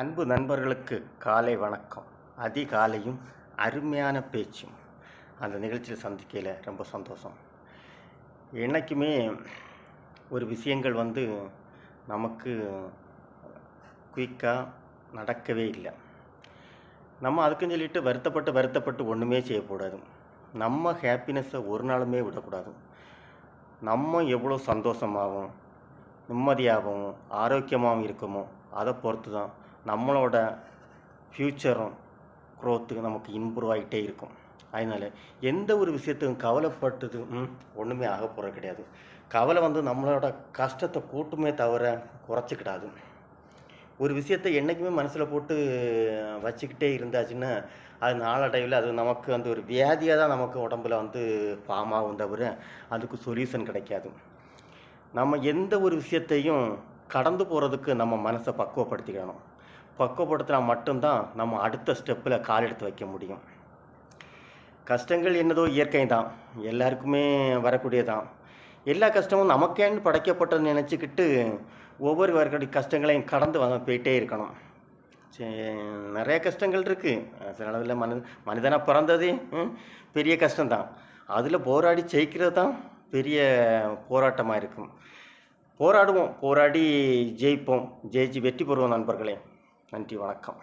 அன்பு நண்பர்களுக்கு காலை வணக்கம். அதிகாலையும் அருமையான பேச்சும். அந்த நிகழ்ச்சியில் சந்திக்கையில் ரொம்ப சந்தோஷம். என்றைக்குமே ஒரு விஷயங்கள் வந்து நமக்கு குயிக்காக நடக்கவே இல்லை. நம்ம அதுக்குன்னு சொல்லிட்டு வருத்தப்பட்டு வருத்தப்பட்டு ஒன்றுமே செய்யக்கூடாது நம்ம ஹாப்பினஸ்ஸை ஒரு நாளுமே விடக்கூடாது. நம்ம எவ்வளோ சந்தோஷமாகவும் நிம்மதியாகவும் ஆரோக்கியமாகவும் இருக்கோமோ அதை பொறுத்து தான் நம்மளோட ஃப்யூச்சரும் க்ரோத்துக்கு நமக்கு இம்ப்ரூவ் ஆகிட்டே இருக்கும். அதனால் எந்த ஒரு விஷயத்துக்கும் கவலைப்பட்டது ஒன்றுமே ஆக போகிறது கிடையாது. கவலை வந்து நம்மளோட கஷ்டத்தை கூட்டுமே தவிர குறைச்சிக்கிடாது. ஒரு விஷயத்தை என்றைக்குமே மனசில் போட்டு வச்சுக்கிட்டே இருந்தாச்சுன்னா அது நாளடைவில் அது நமக்கு வந்து ஒரு வியாதியாக தான் நமக்கு உடம்புல வந்து ஃபார்ம் ஆகும் தவிர அதுக்கு சொல்யூஷன் கிடைக்காது. நம்ம எந்த ஒரு விஷயத்தையும் கடந்து போகிறதுக்கு நம்ம மனசை பக்குவப்படுத்திக்கணும். பக்குவப்படுத்தினா மட்டும்தான் நம்ம அடுத்த ஸ்டெப்பில் கால் எடுத்து வைக்க முடியும். கஷ்டங்கள் என்னதோ இயற்கை தான். எல்லாருக்குமே வரக்கூடியதான் எல்லா கஷ்டமும் நமக்கேன்னு படைக்கப்பட்டதுன்னு நினச்சிக்கிட்டு ஒவ்வொரு வர்களுடைய கஷ்டங்களையும் கடந்து வந்து போயிட்டே இருக்கணும். நிறைய கஷ்டங்கள் இருக்குது சில அளவில் மனித மனிதனாக பிறந்ததே ம், பெரிய கஷ்டம்தான். அதில் போராடி ஜெயிக்கிறது தான் பெரிய போராட்டமாக இருக்கும். போராடுவோம். போராடி ஜெயிப்போம். ஜெயிச்சு வெற்றி பெறுவோம் நண்பர்களே. நன்றி வணக்கம்.